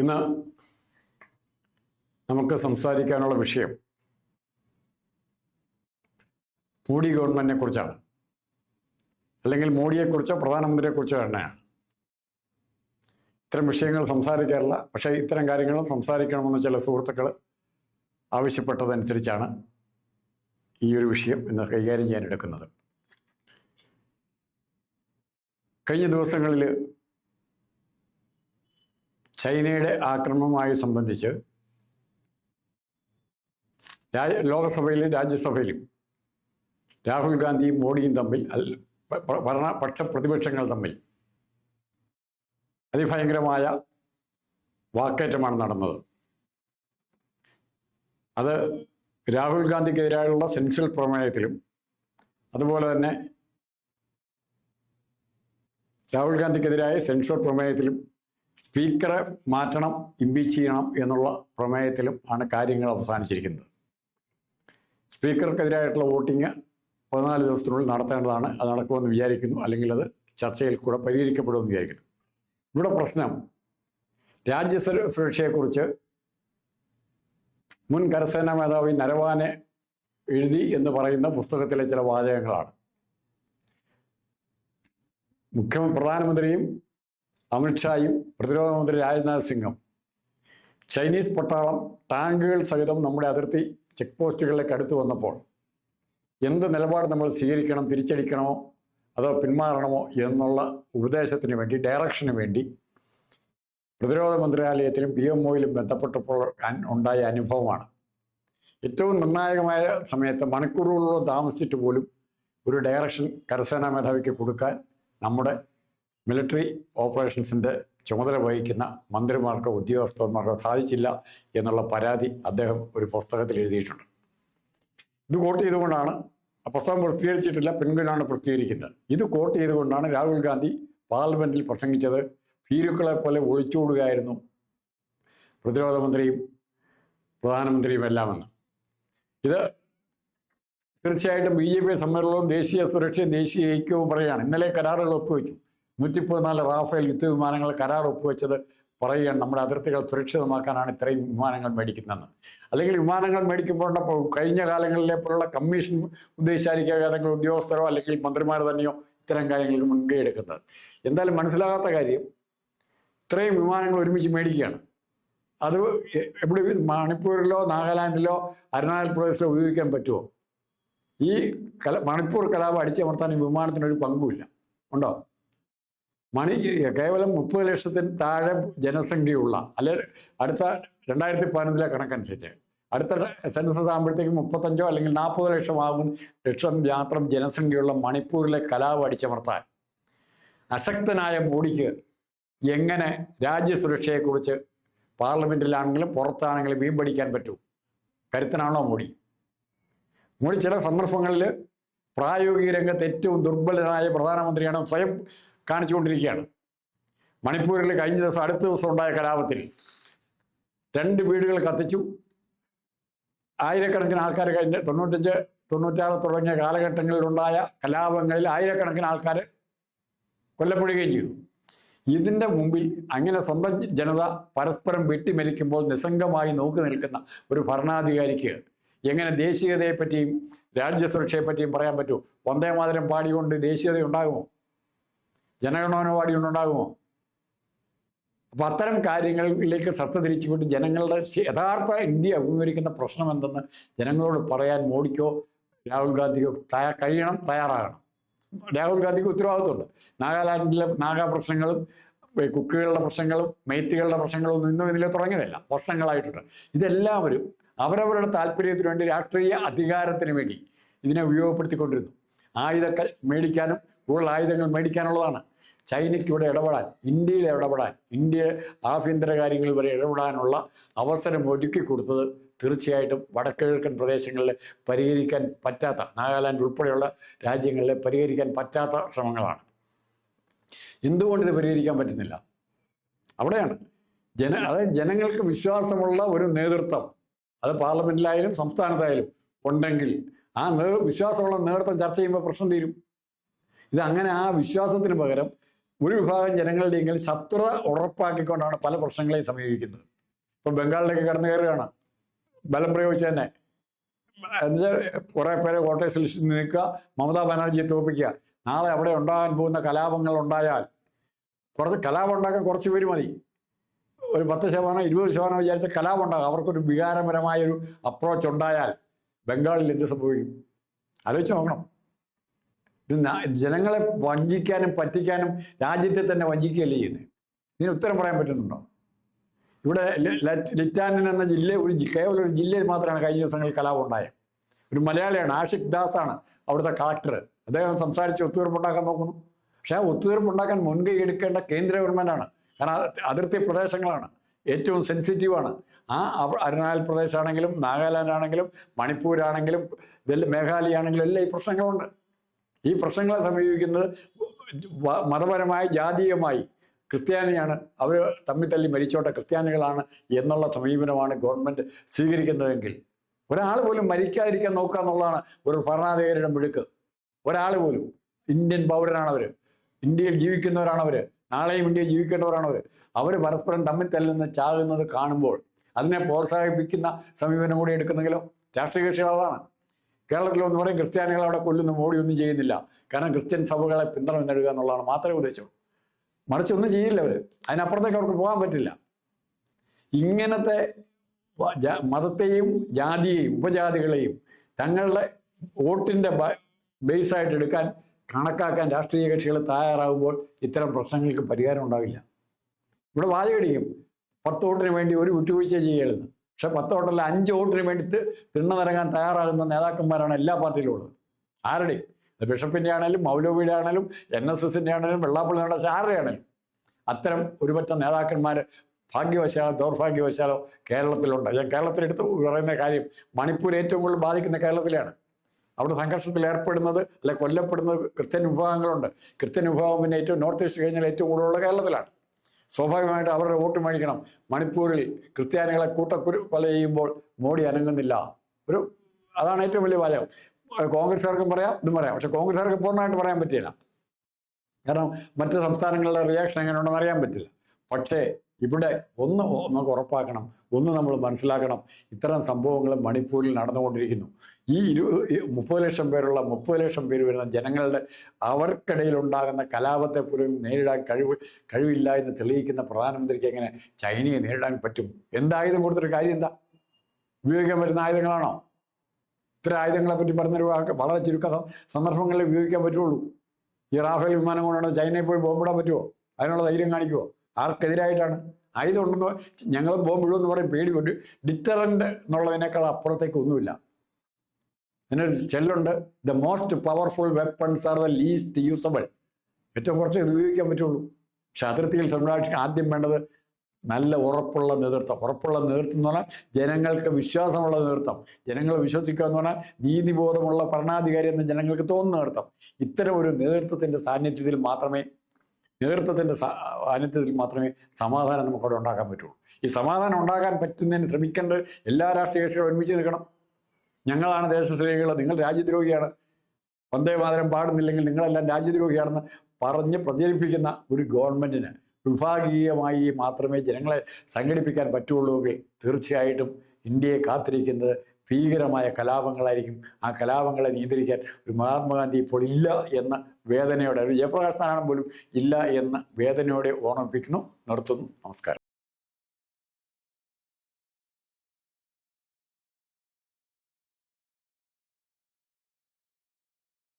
ഇന്ന് നമുക്ക് സംസാരിക്കാനുള്ള വിഷയം മോഡി ഗവൺമെന്റിനെ കുറിച്ചാണ്. അല്ലെങ്കിൽ മോഡിയെക്കുറിച്ചോ പ്രധാനമന്ത്രിയെക്കുറിച്ചോ തന്നെയാണ്. ഇത്തരം വിഷയങ്ങൾ സംസാരിക്കാറില്ല. പക്ഷേ ഇത്തരം കാര്യങ്ങളും സംസാരിക്കണമെന്ന് ചില സുഹൃത്തുക്കൾ ആവശ്യപ്പെട്ടതനുസരിച്ചാണ് ഈ ഒരു വിഷയം ഇന്ന് കൈകാര്യം ചെയ്യാൻ എടുക്കുന്നത്. കഴിഞ്ഞ ദിവസങ്ങളിൽ ചൈനയുടെ ആക്രമണവുമായി സംബന്ധിച്ച് ലോകസഭയിലും രാജ്യസഭയിലും രാഹുൽ ഗാന്ധിയും മോഡിയും തമ്മിൽ ഭരണ പ- പ- ഭരണപക്ഷ പ്രതിപക്ഷങ്ങൾ തമ്മിൽ അതിഭയങ്കരമായ വാക്കേറ്റമാണ് നടന്നത്. അത് രാഹുൽ ഗാന്ധിക്കെതിരായുള്ള സെൻഷൽ പ്രമേയത്തിലും അതുപോലെ തന്നെ രാഹുൽ ഗാന്ധിക്കെതിരായ സെൻസർ പ്രമേയത്തിലും സ്പീക്കറെ മാറ്റണം ഇമ്പീച്ച് ചെയ്യണം എന്നുള്ള പ്രമേയത്തിലും ആണ് കാര്യങ്ങൾ അവസാനിച്ചിരിക്കുന്നത്. സ്പീക്കർക്കെതിരായിട്ടുള്ള വോട്ടിംഗ് പതിനാല് ദിവസത്തിനുള്ളിൽ നടത്തേണ്ടതാണ് അത് നടക്കുമെന്ന് വിചാരിക്കുന്നു അല്ലെങ്കിൽ അത് ചർച്ചയിൽ കൂടെ പരിഹരിക്കപ്പെടുമെന്ന് വിചാരിക്കുന്നു. ഇവിടെ പ്രശ്നം രാജ്യ സുര- സുരക്ഷയെക്കുറിച്ച് മുൻ കരസേനാ മേധാവി നരവാനെ എഴുതി എന്ന് പറയുന്ന പുസ്തകത്തിലെ ചില വാചകങ്ങളാണ്. മുഖ്യ പ്രധാനമന്ത്രിയും അമിത്ഷായും പ്രതിരോധ മന്ത്രി രാജ്നാഥ് സിംഗും. ചൈനീസ് പട്ടാളം ടാങ്കുകൾ സഹിതം നമ്മുടെ അതിർത്തി ചെക്ക് പോസ്റ്റുകളിലേക്ക് അടുത്ത് വന്നപ്പോൾ എന്ത് നിലപാട് നമ്മൾ സ്വീകരിക്കണം തിരിച്ചടിക്കണമോ അതോ പിന്മാറണമോ എന്നുള്ള ഉപദേശത്തിന് വേണ്ടി ഡയറക്ഷന് വേണ്ടി പ്രതിരോധ മന്ത്രാലയത്തിലും പി എം ഒയിലും ബന്ധപ്പെട്ടപ്പോൾ ഉണ്ടായ അനുഭവമാണ്. ഏറ്റവും നിർണായകമായ സമയത്ത് മണിക്കൂറുകളോളം താമസിച്ചിട്ട് പോലും ഒരു ഡയറക്ഷൻ കരസേനാ മേധാവിക്ക് കൊടുക്കാൻ നമ്മുടെ മിലിറ്ററി ഓപ്പറേഷൻസിന്റെ ചുമതല വഹിക്കുന്ന മന്ത്രിമാർക്കോ ഉദ്യോഗസ്ഥന്മാർക്കോ സാധിച്ചില്ല എന്നുള്ള പരാതി അദ്ദേഹം ഒരു പുസ്തകത്തിൽ എഴുതിയിട്ടുണ്ട്. ഇത് കോട്ട് ചെയ്തുകൊണ്ടാണ് ആ പുസ്തകം പ്രസിദ്ധീകരിച്ചിട്ടില്ല പെൻഗുനാണ് പ്രസിദ്ധീകരിക്കുന്നത്. ഇത് കോട്ട് ചെയ്തുകൊണ്ടാണ് രാഹുൽ ഗാന്ധി പാർലമെന്റിൽ പ്രസംഗിച്ചത്. ഭീരുക്കളെ പോലെ ഒളിച്ചോടുകയായിരുന്നു പ്രതിരോധ മന്ത്രിയും പ്രധാനമന്ത്രിയും എല്ലാമെന്ന്. ഇത് തീർച്ചയായിട്ടും ബി ജെ പി സമ്മേളനവും ദേശീയ സുരക്ഷയും ദേശീയ ഐക്യവും പറയുകയാണ്. ഇന്നലെ കരാറുകൾ ഒപ്പുവെച്ചു. നൂറ്റി പതിനാല് റാഫേൽ യുദ്ധവിമാനങ്ങൾ കരാർ ഒപ്പുവെച്ചത് പറയുകയാണ് നമ്മുടെ അതിർത്തികൾ സുരക്ഷിതമാക്കാനാണ് ഇത്രയും വിമാനങ്ങൾ മേടിക്കുന്നതെന്ന്. അല്ലെങ്കിൽ വിമാനങ്ങൾ മേടിക്കുമ്പോൾ കഴിഞ്ഞ കാലങ്ങളിലെ പോലുള്ള കമ്മീഷൻ ഉദ്ദേശിച്ചായിരിക്കും ഏതെങ്കിലും ഉദ്യോഗസ്ഥരോ അല്ലെങ്കിൽ മന്ത്രിമാർ തന്നെയോ ഇത്തരം കാര്യങ്ങൾക്ക് മുൻകൈ എടുക്കുന്നത് എന്തായാലും മനസ്സിലാകാത്ത കാര്യം ഇത്രയും വിമാനങ്ങൾ ഒരുമിച്ച് മേടിക്കുകയാണ്. അത് എവിടെ മണിപ്പൂരിലോ നാഗാലാൻഡിലോ അരുണാചൽ പ്രദേശിലോ ഉപയോഗിക്കാൻ പറ്റുമോ? ഈ കല മണിപ്പൂർ കലാപം അടിച്ചമർത്താൻ ഈ വിമാനത്തിനൊരു പങ്കുമില്ല. ഉണ്ടോ? മണി കേവലം മുപ്പത് ലക്ഷത്തിന് താഴെ ജനസംഖ്യയുള്ള അല്ലെ അടുത്ത രണ്ടായിരത്തി പതിനൊന്നിലെ കണക്കനുസരിച്ച് അടുത്ത സെൻസസ് ആകുമ്പോഴത്തേക്കും മുപ്പത്തഞ്ചോ അല്ലെങ്കിൽ നാൽപ്പത് ലക്ഷമാകും ലക്ഷം മാത്രം ജനസംഖ്യയുള്ള മണിപ്പൂരിലെ കലാപം അടിച്ചമർത്താൻ. അശക്തനായ മോഡിക്ക് എങ്ങനെ രാജ്യസുരക്ഷയെക്കുറിച്ച് പാർലമെന്റിലാണെങ്കിലും പുറത്താണെങ്കിലും വീമ്പടിക്കാൻ പറ്റൂ? കരുത്തനാണോ മോഡി? മോഡി ചില സന്ദർഭങ്ങളിൽ പ്രായോഗിക രംഗത്ത് ഏറ്റവും ദുർബലനായ പ്രധാനമന്ത്രിയാണ്. സ്വയം കാണിച്ചുകൊണ്ടിരിക്കുകയാണ്. മണിപ്പൂരിൽ കഴിഞ്ഞ ദിവസം അടുത്ത ദിവസം ഉണ്ടായ കലാപത്തിൽ രണ്ട് വീടുകൾ കത്തിച്ചു. ആയിരക്കണക്കിന് ആൾക്കാർ കഴിഞ്ഞ തൊണ്ണൂറ്റഞ്ച് തൊണ്ണൂറ്റാറ് തുടങ്ങിയ കാലഘട്ടങ്ങളിലുണ്ടായ കലാപങ്ങളിൽ ആയിരക്കണക്കിന് ആൾക്കാർ കൊല്ലപ്പെടുകയും ചെയ്തു. ഇതിന്റെ മുമ്പിൽ അങ്ങനെ സ്വന്തം ജനത പരസ്പരം വെട്ടിമരിക്കുമ്പോൾ നിസ്സംഗമായി നോക്കി നിൽക്കുന്ന ഒരു ഭരണാധികാരിക്ക് എങ്ങനെ ദേശീയതയെപ്പറ്റിയും രാജ്യസുരക്ഷയെപ്പറ്റിയും പറയാൻ പറ്റൂ വന്ദേ മാതരം പാടിക്കൊണ്ട് ദേശീയത ഉണ്ടാകുമോ? ജനഗണമന ഉണ്ടാകുമോ അപ്പം അത്തരം കാര്യങ്ങളിലേക്ക് ശ്രദ്ധ തിരിച്ചുകൊണ്ട് ജനങ്ങളുടെ യഥാർത്ഥ ഇന്ത്യ അഭിമുഖീകരിക്കുന്ന പ്രശ്നം എന്തെന്ന് ജനങ്ങളോട് പറയാൻ മോഡിക്കോ രാഹുൽ ഗാന്ധിക്കോ തയ്യാ കഴിയണം തയ്യാറാകണം. രാഹുൽ ഗാന്ധിക്ക് ഉത്തരവാദിത്വമുണ്ട്. നാഗാലാൻഡിലെ നാഗാ പ്രശ്നങ്ങളും കുക്കുകളുടെ പ്രശ്നങ്ങളും മേത്തികളുടെ പ്രശ്നങ്ങളും ഒന്നും ഇന്നും ഇതിലെ തുടങ്ങിയതല്ല. വർഷങ്ങളായിട്ടുണ്ട്. ഇതെല്ലാവരും അവരവരുടെ താല്പര്യത്തിന് വേണ്ടി രാഷ്ട്രീയ അധികാരത്തിന് വേണ്ടി ഇതിനെ ഉപയോഗപ്പെടുത്തിക്കൊണ്ടിരുന്നു. ആയുധ മേടിക്കാനും കൂടുതൽ ആയുധങ്ങൾ മേടിക്കാനുള്ളതാണ്. ചൈനയ്ക്ക് ഇവിടെ ഇടപെടാൻ ഇന്ത്യയിൽ ഇടപെടാൻ ഇന്ത്യ ആഭ്യന്തര കാര്യങ്ങളിൽ വരെ ഇടപെടാനുള്ള അവസരം ഒരുക്കി കൊടുത്തത് തീർച്ചയായിട്ടും വടക്കിഴക്കൻ പ്രദേശങ്ങളിൽ പരിഹരിക്കാൻ പറ്റാത്ത നാഗാലാൻഡ് ഉൾപ്പെടെയുള്ള രാജ്യങ്ങളിൽ പരിഹരിക്കാൻ പറ്റാത്ത ശ്രമങ്ങളാണ്. എന്തുകൊണ്ടിത് പരിഹരിക്കാൻ പറ്റുന്നില്ല? അവിടെയാണ്. ജന അതായത് ജനങ്ങൾക്ക് വിശ്വാസമുള്ള ഒരു നേതൃത്വം അത് പാർലമെന്റിലായാലും സംസ്ഥാനത്തായാലും ഉണ്ടെങ്കിൽ ആ വിശ്വാസമുള്ള നേതൃത്വം ചർച്ച ചെയ്യുമ്പോൾ പ്രശ്നം തീരും. ഇത് അങ്ങനെ ആ വിശ്വാസത്തിന് പകരം ഒരു വിഭാഗം ജനങ്ങളുടെയെങ്കിൽ ശത്രുത ഉറപ്പാക്കിക്കൊണ്ടാണ് പല പ്രശ്നങ്ങളെയും സമീപിക്കുന്നത്. ഇപ്പം ബംഗാളിലേക്ക് കടന്നു കയറുകയാണ് ബലം പ്രയോഗിച്ച് തന്നെ. എന്നുവെച്ചാൽ കുറേ പേരെ കോട്ടയത്തിൽ നിൽക്കുക മമതാ ബാനർജിയെ തോപ്പിക്കുക നാളെ അവിടെ ഉണ്ടാകാൻ പോകുന്ന കലാപങ്ങൾ ഉണ്ടായാൽ കുറച്ച് കലാപം ഉണ്ടാക്കാൻ കുറച്ച് പേര് മതി. ഒരു പത്ത് ശതമാനം ഇരുപത് ശതമാനം വിചാരിച്ച കലാപം ഉണ്ടാകും. അവർക്കൊരു വികാരപരമായൊരു അപ്രോച്ച് ഉണ്ടായാൽ ബംഗാളിൽ എന്ത് സംഭവിക്കും? ആലോചിച്ച് നോക്കണം. ഇത് ജനങ്ങളെ വഞ്ചിക്കാനും പറ്റിക്കാനും രാജ്യത്തെ തന്നെ വഞ്ചിക്കുകയല്ലേ ചെയ്യുന്നത് ഇതിന് ഉത്തരം പറയാൻ പറ്റുന്നുണ്ടോ? ഇവിടെ ലിറ്റാനൻ എന്ന ജില്ല ഒരു കേവലം ഒരു ജില്ലയിൽ മാത്രമാണ് കഴിഞ്ഞ ദിവസങ്ങളിൽ കലാപം ഉണ്ടായത്. ഒരു മലയാളിയാണ് ആഷിഖ് ദാസ് ആണ് അവിടുത്തെ കളക്ടർ അദ്ദേഹം സംസാരിച്ച് ഒത്തുതീർപ്പുണ്ടാക്കാൻ നോക്കുന്നു. പക്ഷേ ആ ഒത്തുതീർപ്പുണ്ടാക്കാൻ മുൻകൈ എടുക്കേണ്ട കേന്ദ്ര ഗവൺമെന്റാണ് കാരണം അതിർത്തി പ്രദേശങ്ങളാണ്. ഏറ്റവും സെൻസിറ്റീവാണ് ആ അരുണാചൽ പ്രദേശ് ആണെങ്കിലും നാഗാലാൻഡ് ആണെങ്കിലും മണിപ്പൂരാണെങ്കിലും ഇതെല്ലാം മേഘാലയ ആണെങ്കിലും എല്ലാം ഈ പ്രശ്നങ്ങളുണ്ട്. ഈ പ്രശ്നങ്ങളെ സമീപിക്കുന്നത് മതപരമായി ജാതീയമായി ക്രിസ്ത്യാനിയാണ്. അവർ തമ്മിൽ തല്ലി മരിച്ചോട്ടെ ക്രിസ്ത്യാനികളാണ് എന്നുള്ള സമീപനമാണ് ഗവൺമെന്റ് സ്വീകരിക്കുന്നതെങ്കിൽ. ഒരാൾ പോലും മരിക്കാതിരിക്കാൻ നോക്കുക എന്നുള്ളതാണ് ഒരു ഭരണാധികാരിയുടെ മിടുക്ക്. ഒരാൾ പോലും ഇന്ത്യൻ പൗരനാണവർ ഇന്ത്യയിൽ ജീവിക്കുന്നവരാണവർ നാളെയും ഇന്ത്യയിൽ ജീവിക്കേണ്ടവരാണവർ അവർ പരസ്പരം തമ്മിൽ തല്ലുന്ന ചാകുന്നത് കാണുമ്പോൾ അതിനെ പ്രോത്സാഹിപ്പിക്കുന്ന സമീപനം കൂടി എടുക്കുന്നെങ്കിലോ? രാഷ്ട്രീയ കക്ഷികൾ അതാണ്. കേരളത്തിൽ ഒന്ന് പറയും ക്രിസ്ത്യാനികൾ അവിടെ കൊല്ലുന്നു മോടിയൊന്നും ചെയ്യുന്നില്ല. കാരണം ക്രിസ്ത്യൻ സഭകളെ പിന്തുണ നേടുക എന്നുള്ളതാണ് മാത്രമേ ഉദ്ദേശം. മറിച്ച് ഒന്നും ചെയ്യില്ല അവർ അതിനപ്പുറത്തേക്ക് അവർക്ക് പോകാൻ പറ്റില്ല. ഇങ്ങനത്തെ മതത്തെയും ജാതിയെയും ഉപജാതികളെയും തങ്ങളുടെ വോട്ടിന്റെ ബേസായിട്ട് എടുക്കാൻ കണക്കാക്കാൻ രാഷ്ട്രീയ കക്ഷികൾ തയ്യാറാകുമ്പോൾ ഇത്തരം പ്രശ്നങ്ങൾക്ക് പരിഹാരം ഉണ്ടാവില്ല. ഇവിടെ വാചകടിക്കും പത്ത് വോട്ടിന് വേണ്ടി ഒരു വിട്ടുവീഴ്ച ചെയ്യലെന്ന് പക്ഷെ പത്ത് വോട്ടല്ല അഞ്ച് വോട്ടിന് വേണ്ടി തിണ്ണ തിണ്ണനിറങ്ങാൻ തയ്യാറാകുന്ന നേതാക്കന്മാരാണ് എല്ലാ പാർട്ടിയിലും ഉള്ളത് ആരുടെയും ബിഷപ്പിന്റെ ആണെങ്കിലും മൗലവിയുടെ ആണെങ്കിലും എൻ എസ് എസിന്റെ ആണെങ്കിലും വെള്ളാപ്പള്ളിയുടെ ആരുടെ ആണെങ്കിലും അത്തരം ഒരുപറ്റം നേതാക്കന്മാർ ഭാഗ്യവശാലോ ദൗർഭാഗ്യവശാലോ കേരളത്തിലുണ്ട്. ഞാൻ കേരളത്തിലെടുത്ത് പറയുന്ന കാര്യം മണിപ്പൂർ ഏറ്റവും കൂടുതൽ ബാധിക്കുന്ന കേരളത്തിലാണ്. അവിടെ സംഘർഷത്തിൽ ഏർപ്പെടുന്നത് അല്ലെ കൊല്ലപ്പെടുന്നത് ക്രിസ്ത്യൻ വിഭാഗങ്ങളുണ്ട്. ക്രിസ്ത്യൻ വിഭാഗം പിന്നെ ഏറ്റവും നോർത്ത് ഈസ്റ്റ് കഴിഞ്ഞാൽ ഏറ്റവും കൂടുതലുള്ള കേരളത്തിലാണ്. സ്വാഭാവികമായിട്ട് അവരുടെ വോട്ട് മേടിക്കണം. മണിപ്പൂരിൽ ക്രിസ്ത്യാനികളെ കൂട്ടക്കുരു കൊല ചെയ്യുമ്പോൾ മോഡി അനങ്ങുന്നില്ല. ഒരു അതാണ് ഏറ്റവും വലിയ വാചകം. കോൺഗ്രസ്സുകാർക്കും പറയാം ഇതും പറയാം. പക്ഷെ കോൺഗ്രസ്സുകാർക്ക് പൂർണമായിട്ട് പറയാൻ പറ്റില്ല കാരണം മറ്റ് സംസ്ഥാനങ്ങളുടെ റിയാക്ഷൻ എങ്ങനെയുണ്ടെന്ന് അറിയാൻ പറ്റില്ല. പക്ഷേ ഇവിടെ ഒന്ന് നമുക്ക് ഉറപ്പാക്കണം. ഒന്ന് നമ്മൾ മനസ്സിലാക്കണം ഇത്തരം സംഭവങ്ങൾ മണിപ്പൂരിൽ നടന്നുകൊണ്ടിരിക്കുന്നു. ഈ ഇരു മുപ്പത് ലക്ഷം പേരുള്ള മുപ്പത് ലക്ഷം പേര് വരുന്ന ജനങ്ങളുടെ അവർക്കിടയിൽ ഉണ്ടാകുന്ന കലാപത്തെ പോലും നേരിടാൻ കഴിവ് കഴിവില്ല എന്ന് തെളിയിക്കുന്ന പ്രധാനമന്ത്രിക്ക് എങ്ങനെ ചൈനയെ നേരിടാൻ പറ്റും? എന്തായുധം കൊടുത്തൊരു കാര്യം എന്താ? ഉപയോഗിക്കാൻ പറ്റുന്ന ആയുധങ്ങളാണോ? ഇത്ര ആയുധങ്ങളെ പറ്റി പറഞ്ഞൊരു വളരെ ചുരുക്ക സന്ദർഭങ്ങളിൽ ഉപയോഗിക്കാൻ പറ്റുള്ളൂ. ഈ റാഫേൽ വിമാനം കൊണ്ടാണ് ചൈനയിൽ പോയി ബോംബിടാൻ പറ്റുമോ അതിനുള്ള ധൈര്യം കാണിക്കുമോ ആർക്കെതിരായിട്ടാണ്. ആയുധമുണ്ടെന്ന് ഞങ്ങൾ ഞങ്ങൾ ബോംബിടുമെന്ന് പറയും പേടി കൊണ്ട്. ഡിറ്ററന്റ് എന്നുള്ളതിനേക്കാൾ അപ്പുറത്തേക്ക് ഒന്നുമില്ല. അതിനൊരു ചെല്ലുണ്ട്. The most powerful weapons are the least usable ഏറ്റവും കുറച്ച് ഇത് ഉപയോഗിക്കാൻ പറ്റുള്ളൂ. പക്ഷെ അതിർത്തിയിൽ സംരക്ഷിക്കാൻ ആദ്യം വേണ്ടത് നല്ല ഉറപ്പുള്ള നേതൃത്വം. ഉറപ്പുള്ള നേതൃത്വം എന്ന് പറഞ്ഞാൽ ജനങ്ങൾക്ക് വിശ്വാസമുള്ള നേതൃത്വം. ജനങ്ങൾ വിശ്വസിക്കുക എന്ന് പറഞ്ഞാൽ നീതിബോധമുള്ള ഭരണാധികാരി എന്ന് ജനങ്ങൾക്ക് തോന്നുന്ന നേതൃത്വം. ഇത്തരം ഒരു നേതൃത്വത്തിന്റെ സാന്നിധ്യത്തിൽ മാത്രമേ നേതൃത്വത്തിന്റെ സാന്നിധ്യത്തിൽ മാത്രമേ സമാധാനം നമുക്കവിടെ ഉണ്ടാക്കാൻ പറ്റുള്ളൂ. ഈ സമാധാനം ഉണ്ടാക്കാൻ പറ്റുന്നതിന് ശ്രമിക്കേണ്ടത് എല്ലാ രാഷ്ട്രീയ കക്ഷികളും ഒരുമിച്ച് നിൽക്കണം. ഞങ്ങളാണ് ദേശസ്നേഹികൾ നിങ്ങൾ രാജ്യദ്രോഹിയാണ്. വന്ദേ മാതരം പാടുന്നില്ലെങ്കിൽ നിങ്ങളെല്ലാം രാജ്യദ്രോഹിയാണെന്ന് പറഞ്ഞ് പ്രചരിപ്പിക്കുന്ന ഒരു ഗവൺമെന്റിന് വിഭാഗീയമായി മാത്രമേ ജനങ്ങളെ സംഘടിപ്പിക്കാൻ പറ്റുള്ളൂ എങ്കിൽ തീർച്ചയായിട്ടും ഇന്ത്യയെ കാത്തിരിക്കുന്നത് ഭീകരമായ കലാപങ്ങളായിരിക്കും ആ കലാപങ്ങളെ നിയന്ത്രിക്കാൻ ഒരു മഹാത്മാഗാന്ധി ഇപ്പോൾ ഇല്ല എന്ന വേദനയോടെ ഒരു ജയപ്രകാശ് നാരായണൻ പോലും ഇല്ല എന്ന വേദനയോടെ ഓർമ്മിപ്പിക്കുന്നു നിർത്തുന്നു. നമസ്കാരം.